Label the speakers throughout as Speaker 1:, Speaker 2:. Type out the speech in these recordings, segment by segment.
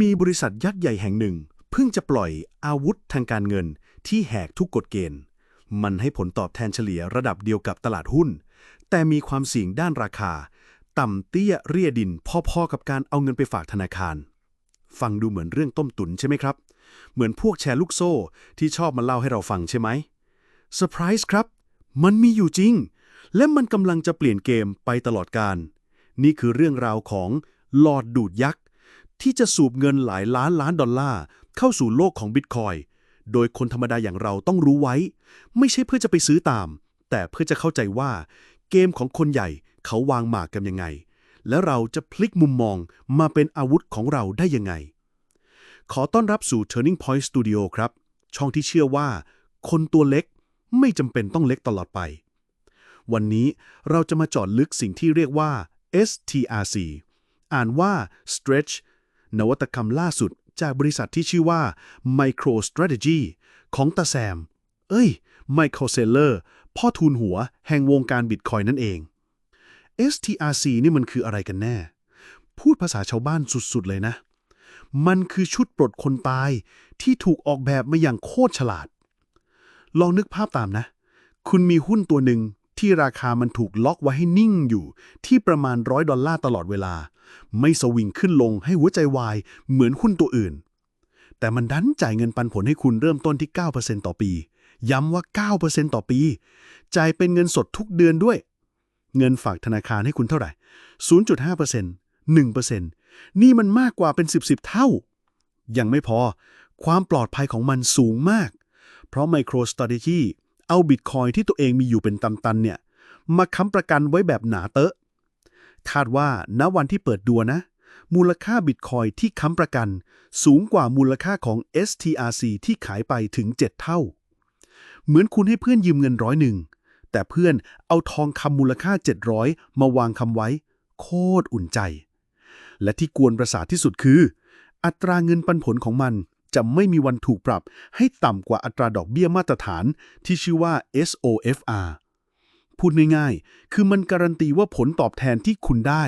Speaker 1: มีบริษัทยักษ์ใหญ่แห่งหนึ่ง เพิ่งจะปล่อยอาวุธทางการเงินที่แหกทุกกฎเกณฑ์ มันให้ผลตอบแทนเฉลี่ยระดับเดียวกับตลาดหุ้น แต่มีความเสี่ยงด้านราคา ต่ำเตี้ยเรียดินพอๆกับการเอาเงินไปฝากธนาคาร ฟังดูเหมือนเรื่องต้มตุ๋นใช่ไหมครับ เหมือนพวกแชร์ลูกโซ่ที่ชอบมาเล่าให้เราฟังใช่ไหมเซอร์ไพรส์ครับ มันมีอยู่จริง และมันกำลังจะเปลี่ยนเกมไปตลอดการ นี่คือเรื่องราวของหลอดดูดยักษ์ ที่จะสูบเงินหลายล้านล้านดอลลาร์เข้าสู่โลกของบิตคอยน์โดยคนธรรมดาอย่างเราต้องรู้ไว้ ไม่ใช่เพื่อจะไปซื้อตาม แต่เพื่อจะเข้าใจว่า เกมของคนใหญ่เขาวางหมากกันยังไง และเราจะพลิกมุมมองมาเป็นอาวุธของเราได้ยังไง ขอต้อนรับสู่ Turning Point Studio ครับ ช่องที่เชื่อว่า คนตัวเล็กไม่จำเป็นต้องเล็กตลอดไป วันนี้เราจะมาจอดลึกสิ่งที่เรียกว่า STRC อ่านว่า Stretch นวัตกรรมล่าสุดจากบริษัทที่ชื่อว่า MicroStrategy ของตาแซม เอ้ย Michael Saylor พ่อทูนหัวแห่งวงการบิตคอยนั่นเอง STRC นี่มันคืออะไรกันแน่ พูดภาษาชาวบ้านสุดๆเลยนะ มันคือชุดปลดคนตายที่ถูกออกแบบมาอย่างโคตรฉลาด ลองนึกภาพตามนะ คุณมีหุ้นตัวหนึ่ง ที่ราคามันถูกล็อกไว้ให้นิ่งอยู่ ที่ประมาณร้อยดอลลาร์ตลอดเวลา ไม่สวิงขึ้นลงให้หัวใจวายเหมือนหุ้นตัวอื่น แต่มันดันจ่ายเงินปันผลให้คุณเริ่มต้นที่ 9%ต่อปี ย้ำว่า 9%ต่อปี จ่ายเป็นเงินสดทุกเดือนด้วย เงินฝากธนาคารให้คุณเท่าไหร่ 0.5% 1%นี่มันมากกว่าเป็น 10 10เท่า ยังไม่พอ ความปลอดภัยของมันสูงมาก เพราะ MicroStrategy เอาบิตคอยที่ตัวเองมีอยู่เป็นตันๆเนี่ยมาค้ำประกันไว้แบบหนาเตอะ คาดว่าณวันที่เปิดดัวนะ มูลค่าบิตคอยที่ค้ำประกัน สูงกว่ามูลค่าของ STRC ที่ขายไปถึง 7 เท่า เหมือนคุณให้เพื่อนยืมเงินร้อยหนึ่งแต่เพื่อนเอาทองคำมูลค่า 700 มาวางคำไว้ โคตรอุ่นใจ และที่กวนประสาทที่สุดคือ อัตราเงินปันผลของมัน จะไม่มีวันถูกปรับให้ต่ำกว่าอัตราดอกเบี้ยมาตรฐานที่ชื่อว่า SOFR พูดง่ายๆ คือมันการันตีว่าผลตอบแทนที่คุณได้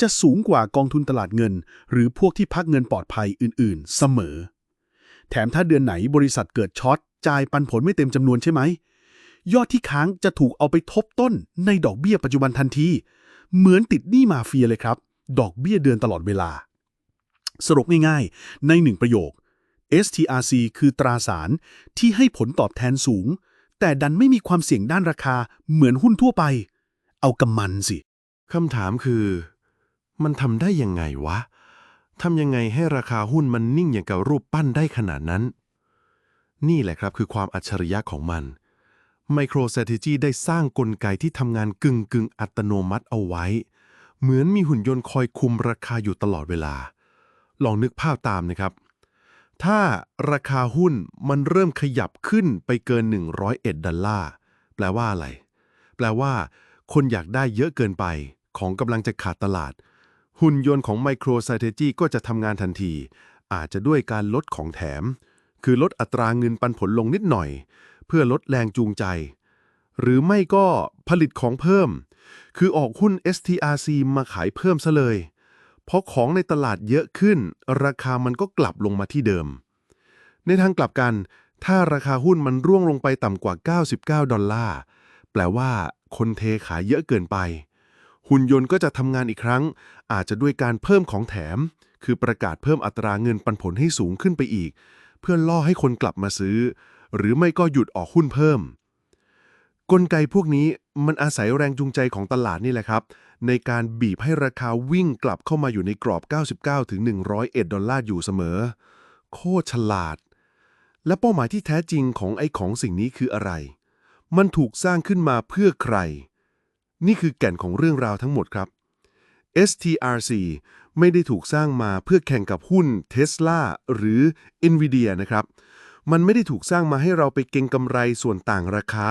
Speaker 1: จะสูงกว่ากองทุนตลาดเงิน หรือพวกที่พักเงินปลอดภัยอื่นๆ เสมอ แถมถ้าเดือนไหนบริษัทเกิดช็อตจ่ายปันผลไม่เต็มจำนวนใช่ไหม ยอดที่ค้างจะถูกเอาไปทบต้นในดอกเบี้ยปัจจุบันทันที เหมือนติดหนี้มาเฟียเลยครับ ดอกเบี้ยเดือนตลอดเวลา สรุปง่ายๆ ในหนึ่งประโยค STRC คือตราสารที่ให้ผลตอบแทนสูง แต่ดันไม่มีความเสี่ยงด้านราคาเหมือนหุ้นทั่วไป เอากำมันสิ
Speaker 2: คำถามคือ มันทำได้ยังไงวะ ทำยังไงให้ราคาหุ้นมันนิ่งอย่างกับรูปปั้นได้ขนาดนั้น นี่แหละครับคือความอัจฉริยะของมัน MicroStrategy ได้สร้างกลไกที่ทำงานกึ่งกึ่งอัตโนมัติเอาไว้ เหมือนมีหุ่นยนต์คอยคุมราคาอยู่ตลอดเวลา ลองนึกภาพตามนะครับ ถ้าราคาหุ้นมันเริ่มขยับขึ้นไปเกิน 101 ดอลลาร์ แปลว่าอะไร แปลว่า คนอยากได้เยอะเกินไป ของกำลังจะขาดตลาด หุ่นยนต์ของ MicroStrategy ก็จะทำงานทันที อาจจะด้วยการลดของแถม คือลดอัตราเงินปันผลลงนิดหน่อย เพื่อลดแรงจูงใจ หรือไม่ก็ผลิตของเพิ่ม คือออกหุ้น STRC มาขายเพิ่มซะเลย พราะของในตลาดเยอะขึ้น ราคามันก็กลับลงมาที่เดิม ในทางกลับกัน ถ้าราคาหุ้นมันร่วงลงไปต่ำกว่า 99 ดอลลาร์ แปลว่าคนเทขายเยอะเกินไป หุ่นยนต์ก็จะทำงานอีกครั้ง อาจจะด้วยการเพิ่มของแถม คือประกาศเพิ่มอัตราเงินปันผลให้สูงขึ้นไปอีก เพื่อล่อให้คนกลับมาซื้อ หรือไม่ก็หยุดออกหุ้นเพิ่ม กลไกพวกนี้ มันอาศัยแรงจูงใจของตลาดนี่แหละครับ ในการบีบให้ราคาวิ่งกลับเข้ามาอยู่ในกรอบ 99 ถึง 101 ดอลลาร์อยู่เสมอ โคตรฉลาด และเป้าหมายที่แท้จริงของไอ้ของสิ่งนี้คืออะไร มันถูกสร้างขึ้นมาเพื่อใคร นี่คือแก่นของเรื่องราวทั้งหมดครับ STRC ไม่ได้ถูกสร้างมาเพื่อแข่งกับหุ้น Tesla หรือ Nvidia นะครับ มันไม่ได้ถูกสร้างมาให้เราไปเก็งกำไรส่วนต่างราคา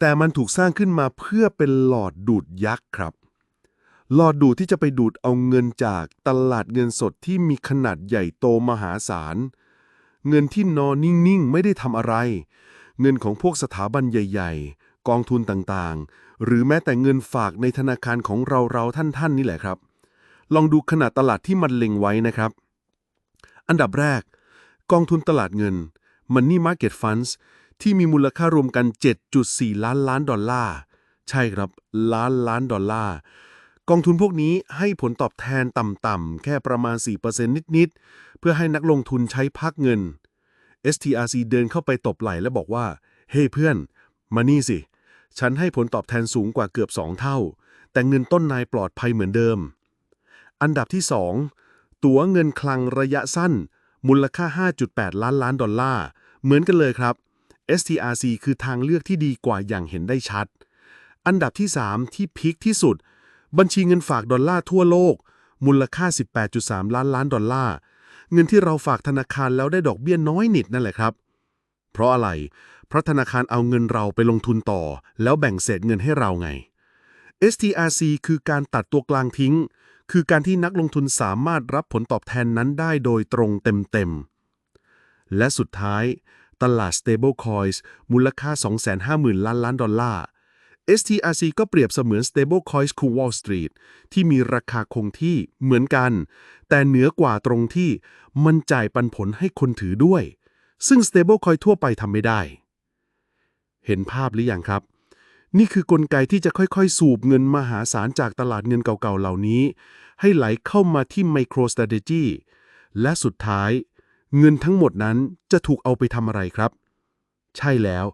Speaker 2: แต่มันถูกสร้างขึ้นมาเพื่อเป็นหลอดดูดยักษ์ครับ หลอดดูดที่จะไปดูดเอาเงินจากตลาดเงินสดที่มีขนาดใหญ่โตมหาศาล เงินที่นอนนิ่ง ๆ ไม่ได้ทำอะไร เงินของพวกสถาบันใหญ่ ๆ กองทุนต่างๆ หรือแม้แต่เงินฝากในธนาคารของเราๆท่าน ๆ นี่แหละครับ ลองดูขนาดตลาดที่มันเล็งไว้นะครับ อันดับแรก กองทุนตลาดเงิน Money Market Funds ที่มีมูลค่ารวมกัน 7.4 ล้านล้านดอลลาร์ ใช่ครับ ล้านล้านดอลลาร์ กองทุนพวกนี้ให้ผลตอบแทนต่ำๆ แค่ประมาณ 4%นิด ๆ เพื่อให้นักลงทุนใช้พักเงิน STRC เดินเข้าไปตบไหล่และบอกว่า เฮ้เพื่อน มานี่สิ ฉันให้ผลตอบแทนสูงกว่าเกือบ 2 เท่า แต่เงินต้นนายปลอดภัยเหมือนเดิม อันดับที่ 2 ตั๋วเงินคลังระยะสั้น มูลค่า 5.8 ล้านล้านดอลลาร์ เหมือนกันเลยครับ STRC คือทางเลือกที่ดีกว่าอย่างเห็นได้ชัด อันดับที่ 3 ที่พีคที่สุด บัญชีเงินฝากดอลลาร์ทั่วโลก มูลค่า 18.3 ล้านล้านดอลลาร์ เงินที่เราฝากธนาคารแล้วได้ดอกเบี้ยน้อยนิดนั่นแหละครับ เพราะอะไร เพราะธนาคารเอาเงินเราไปลงทุนต่อ แล้วแบ่งเศษเงินให้เราไง STRC คือการตัดตัวกลางทิ้ง คือการที่นักลงทุนสามารถรับผลตอบแทนนั้นได้โดยตรงเต็มๆ และสุดท้าย ตลาด Stablecoins มูลค่า 250,000 ล้านล้านดอลลาร์ STRC ก็เปรียบเสมือน Stablecoins คู Wall Street ที่มีราคาคงที่เหมือนกัน แต่เหนือกว่าตรงที่มันจ่ายปันผลให้คนถือด้วย ซึ่ง Stablecoin ทั่วไปทำไม่ได้ เห็นภาพหรือยังครับ นี่คือกลไกที่จะค่อยๆ สูบเงินมหาศาลจากตลาดเงินเก่าๆ เหล่านี้ ให้ไหลเข้ามาที่ MicroStrategy และสุดท้าย เงินทั้งหมดนั้นจะถูกเอาไปทำอะไรครับ ใช่แล้ว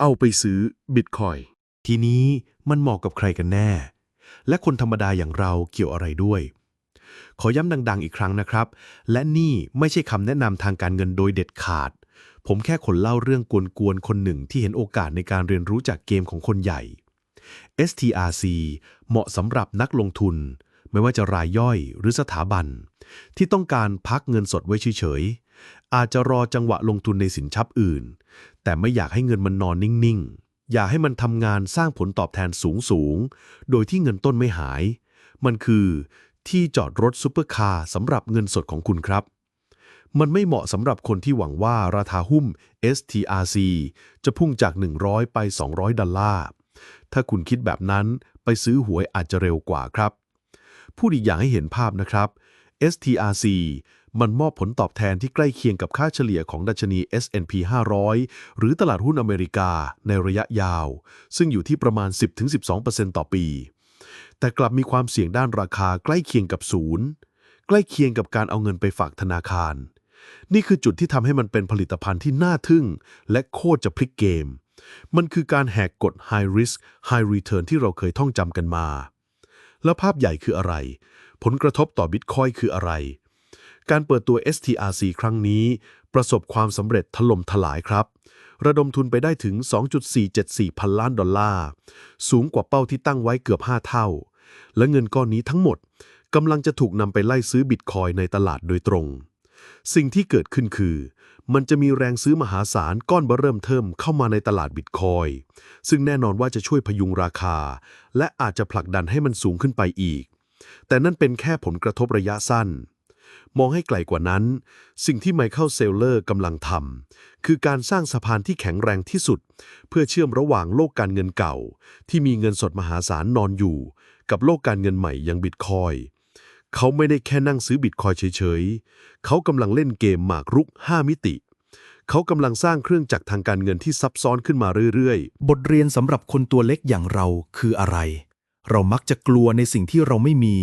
Speaker 2: เอาไปซื้อบิตคอย
Speaker 1: ทีนี้มันเหมาะกับใครกันแน่ และคนธรรมดาอย่างเราเกี่ยวอะไรด้วย ขอย้ำดัง ๆ อีกครั้งนะครับ และนี่ไม่ใช่คำแนะนำทางการเงินโดยเด็ดขาด ผมแค่คนเล่าเรื่องกวนๆคนหนึ่งที่เห็นโอกาสในการเรียนรู้จากเกมของคนใหญ่ STRC เหมาะสำหรับนักลงทุน ไม่ว่าจะรายย่อยหรือสถาบัน ที่ต้องการพักเงินสดไว้เฉย อาจจะรอจังหวะลงทุนในสินทรัพย์อื่น แต่ไม่อยากให้เงินมันนอนนิ่งๆ อยากให้มันทำงานสร้างผลตอบแทนสูงๆ โดยที่เงินต้นไม่หาย มันคือที่จอดรถซุปเปอร์คาร์สำหรับเงินสดของคุณครับ มันไม่เหมาะสำหรับคนที่หวังว่าราคาหุ้น STRC จะพุ่งจาก 100 ไป 200 ดอลลาร์ ถ้าคุณคิดแบบนั้นไปซื้อหวยอาจจะเร็วกว่าครับ พูดอีกอย่างให้เห็นภาพนะครับ STRC มันมอบผลตอบแทนที่ใกล้เคียงกับค่าเฉลี่ยของดัชนี S&P 500 หรือตลาดหุ้นอเมริกาในระยะยาว ซึ่งอยู่ที่ประมาณ 10-12%ต่อปี แต่กลับมีความเสี่ยงด้านราคาใกล้เคียงกับศูนย์ใกล้เคียงกับการเอาเงินไปฝากธนาคาร นี่คือจุดที่ทำให้มันเป็นผลิตภัณฑ์ที่น่าทึ่ง และโคตรจะพลิกเกม มันคือการแหกกฎ High Risk High Return ที่เราเคยท่องจำกันมา แล้วภาพใหญ่คืออะไร ผลกระทบต่อบิตคอยคืออะไร การเปิดตัว STRC ครั้งนี้ ประสบความสำเร็จถล่มทลายครับ ระดมทุนไปได้ถึง 2.474 พันล้านดอลลาร์ สูงกว่าเป้าที่ตั้งไว้เกือบ 5 เท่า และเงินก้อนนี้ทั้งหมดกำลังจะถูกนำไปไล่ซื้อบิตคอยในตลาดโดยตรง สิ่งที่เกิดขึ้นคือ มันจะมีแรงซื้อมหาศาลก้อนเบอร์เริ่มเทิมเข้ามาในตลาดบิตคอยซึ่งแน่นอนว่าจะช่วยพยุงราคา และอาจจะผลักดันให้มันสูงขึ้นไปอีก แต่นั่นเป็นแค่ผลกระทบระยะสั้น มองให้ไกลกว่านั้น สิ่งที่ไมเคิลเซลเลอร์กำลังทำคือการสร้างสะพานที่แข็งแรงที่สุด เพื่อเชื่อมระหว่างโลกการเงินเก่า ที่มีเงินสดมหาศาลนอนอยู่ กับโลกการเงินใหม่อย่างบิตคอยเขาไม่ได้แค่นั่งซื้อบิตคอยเฉยๆ เขากำลังเล่นเกมหมากรุก 5 มิติ เขากำลังสร้างเครื่องจักรทางการเงินที่ซับซ้อนขึ้นมาเรื่อยๆ
Speaker 3: บทเรียนสำหรับคนตัวเล็กอย่างเราคืออะไร เรามักจะกลัวในสิ่งที่เราไม่มี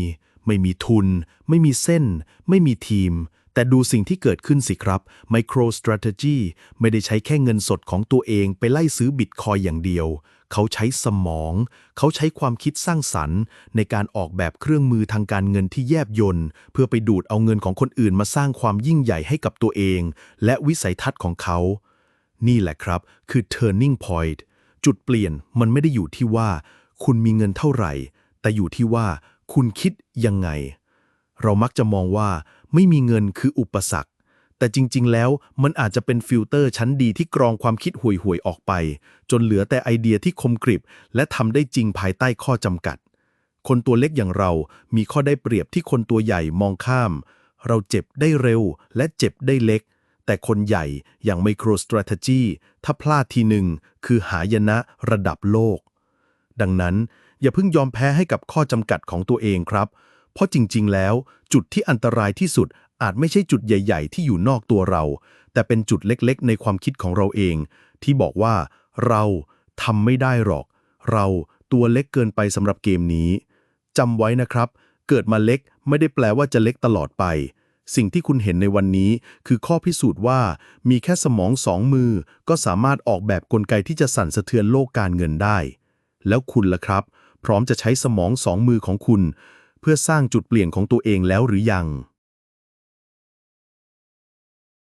Speaker 3: ไม่มีทุน ไม่มีเส้น ไม่มีทีม แต่ดูสิ่งที่เกิดขึ้นสิครับ MicroStrategy ไม่ได้ใช้แค่เงินสดของตัวเองไปไล่ซื้อบิตคอยอย่างเดียว เขาใช้สมอง เขาใช้ความคิดสร้างสรรค์ ในการออกแบบเครื่องมือทางการเงินที่แยบยนต์เพื่อไปดูดเอาเงินของคนอื่นมาสร้างความยิ่งใหญ่ให้กับตัวเอง และวิสัยทัศน์ของเขา นี่แหละครับ คือ turning point จุดเปลี่ยนมันไม่ได้อยู่ที่ว่า คุณมีเงินเท่าไหร่ แต่อยู่ที่ว่า คุณคิดยังไง เรามักจะมองว่าไม่มีเงินคืออุปสรรค แต่จริง ๆ แล้วมันอาจจะเป็นฟิลเตอร์ชั้นดีที่กรองความคิดห่วยๆออกไป จนเหลือแต่ไอเดียที่คมกริบ และทำได้จริงภายใต้ข้อจำกัด คนตัวเล็กอย่างเรามีข้อได้เปรียบที่คนตัวใหญ่มองข้าม เราเจ็บได้เร็ว และเจ็บได้เล็ก แต่คนใหญ่อย่าง MicroStrategy ถ้าพลาดทีหนึ่งคือหายนะระดับโลก ดังนั้น อย่าเพิ่งยอมแพ้ให้กับข้อจำกัดของตัวเองครับ เพราะจริง ๆ แล้ว จุดที่อันตรายที่สุดอาจไม่ใช่จุดใหญ่ ๆ ที่อยู่นอกตัวเรา แต่เป็นจุดเล็กๆ ในความคิดของเราเอง ที่บอกว่า เราทำไม่ได้หรอก เราตัวเล็กเกินไปสำหรับเกมนี้จำไว้นะครับ เกิดมาเล็กไม่ได้แปลว่าจะเล็กตลอดไป สิ่งที่คุณเห็นในวันนี้ คือข้อพิสูจน์ว่า มีแค่สมองสองมือ ก็สามารถออกแบบกลไกที่จะสั่นสะเทือนโลกการเงินได้ แล้วคุณล่ะครับ พร้อมจะใช้สมองสองมือของคุณ เพื่อสร้างจุดเปลี่ยนของตัวเองแล้วหรือยัง